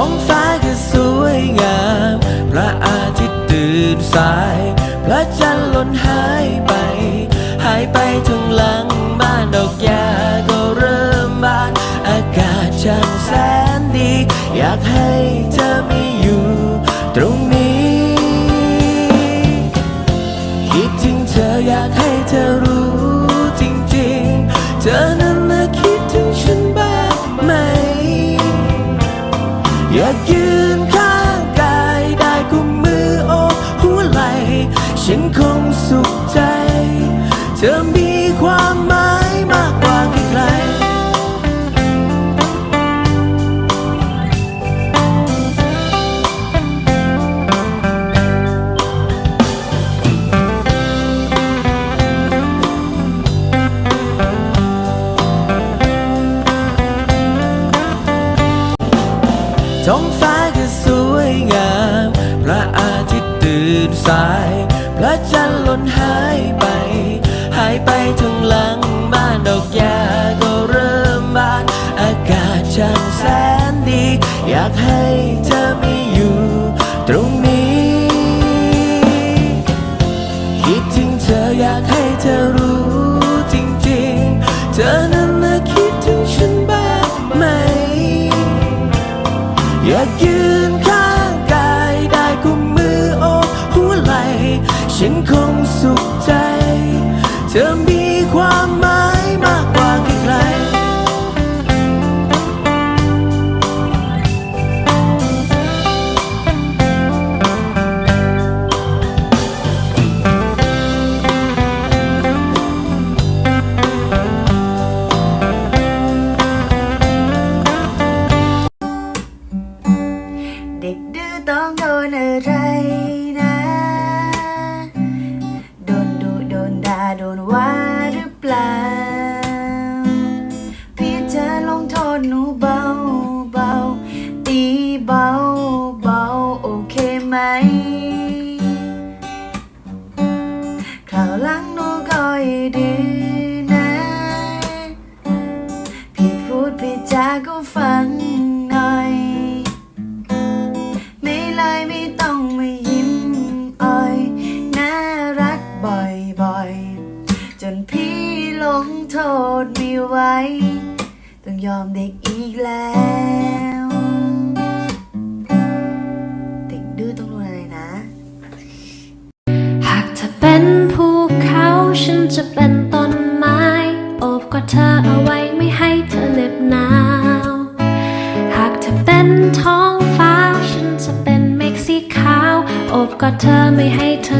ท้องฟ้าก็สวยงาม พระอาทิตย์ตื่นสาย พระจันทร์ล่นหายไป หายไปทั้งหลังบ้านดอกหญ้าก็เริ่มบาน อากาศช่างแสนดี อยากให้เธอม่อยู่ ตรงนี้ คิดถึงเธออยากให้เธอรู้ อยากยืน ท้องฟ้าก็สวยงาม พระอาทิตย์ตื่นสาย พระจันทร์หล่นหายไป หายไปทั้งหลังบ้านดอกหญ้าก็เริ่มบาน อากาศช่างแสนดี อยากให้เธอไม่อยู่ ตรงนี้ คิดถึงเธออยากให้เธอรู้จริงๆ เธอ ธอมีความหมายมากกว่าใครๆเด็กดื้อต้องโดนอะไร โดนว่าหรือเปล่าพี่เธอลงโทษหนูเบา ษไม่ไหวต้องยอมเด็กอีกแล้วเด็กดื้อต้องรู้อะไรนะ หากเธอเป็นภูเขาฉันจะเป็นต้นไม้โอบกอดเธอเอาไว้ไม่ให้เธอเหน็บหนาว หากเธอเป็นท้องฟ้าฉันจะเป็นเมฆสีขาวโอบกอดเธอไม่ให้เธอ